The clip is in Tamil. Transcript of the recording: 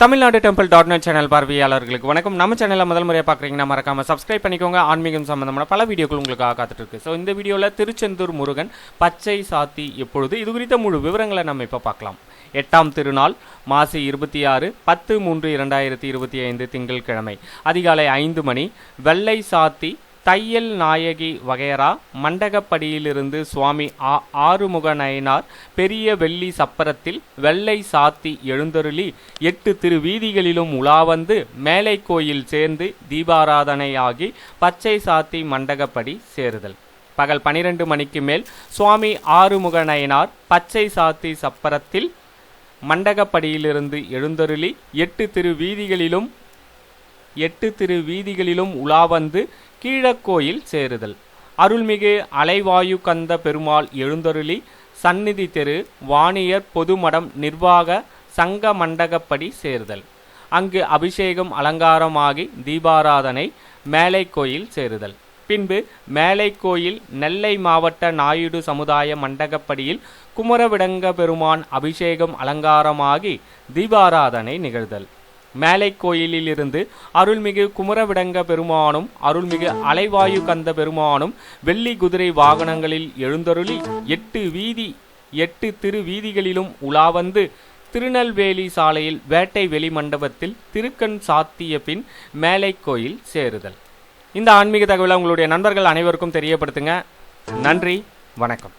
Tamil Nadu temple dot net channel பார்வையாளர்களுக்கு வணக்கம். நம்ம சேனலில் முதல் முறையாக பார்க்குறீங்கன்னா மறக்காம சப்ஸ்கிரைப் பண்ணிக்கோங்க. ஆன்மீகம் சம்பந்தமான பல வீடியோக்கள் உங்களுக்காக காத்துட்டுருக்கு ஸோ இந்த வீடியோவில் திருச்செந்தூர் முருகன் பச்சை சாத்தி எப்பொழுது? இது குறித்த முழு விவரங்களை நம்ம இப்போ பார்க்கலாம் எட்டாம் திருநாள் மாசி இருபத்தி ஆறு பத்து மூன்று இரண்டாயிரத்தி இருபத்தி ஐந்து திங்கட்கிழமை அதிகாலை ஐந்து மணி வெள்ளை சாத்தி தையல் நாயகி வகையரா மண்டகப்படியிலிருந்து சுவாமி ஆ ஆறுமுக நயனார் பெரிய வெள்ளி சப்பரத்தில் வெள்ளை சாத்தி எழுந்தருளி எட்டு திருவீதிகளிலும் உலாவந்து மேலை கோயில் சேர்ந்து தீபாராதனையாகி பச்சை சாத்தி மண்டகப்படி சேருதல். பகல் பனிரெண்டு மணிக்கு மேல் சுவாமி ஆறுமுக நயனார் பச்சை சாத்தி சப்பரத்தில் மண்டகப்படியிலிருந்து எழுந்தருளி எட்டு திருவீதிகளிலும் எட்டு திரு வீதிகளிலும் உலாவந்து கீழக்கோயில் சேருதல். அருள்மிகு அலைவாயு கந்த பெருமாள் எழுந்தருளி சந்நிதி தெரு வாணியர் பொதுமடம் நிர்வாக சங்க மண்டகப்படி சேருதல். அங்கு அபிஷேகம் அலங்காரமாகி தீபாராதனை மேலை கோயில் சேருதல். பின்பு மேலை கோயில் நெல்லை மாவட்ட நாயுடு சமுதாய மண்டகப்படியில் குமரவிடங்க பெருமான் அபிஷேகம் அலங்காரமாகி தீபாராதனை நிகழ்தல். மேலை கோயிலிலிருந்து அருள்மிகு குமரவிடங்க பெருமானும் அருள்மிகு அலைவாயு கந்த பெருமானும் வெள்ளி குதிரை வாகனங்களில் எழுந்தருளி எட்டு வீதி எட்டு திரு வீதிகளிலும் உலாவந்து திருநெல்வேலி சாலையில் வேட்டை வெளி மண்டபத்தில் திருக்கண் சாத்திய பின் மேலை கோயில் சேருதல். இந்த ஆன்மீக தகவலை உங்களுடைய நண்பர்கள் அனைவருக்கும் தெரியப்படுத்துங்க. நன்றி வணக்கம்.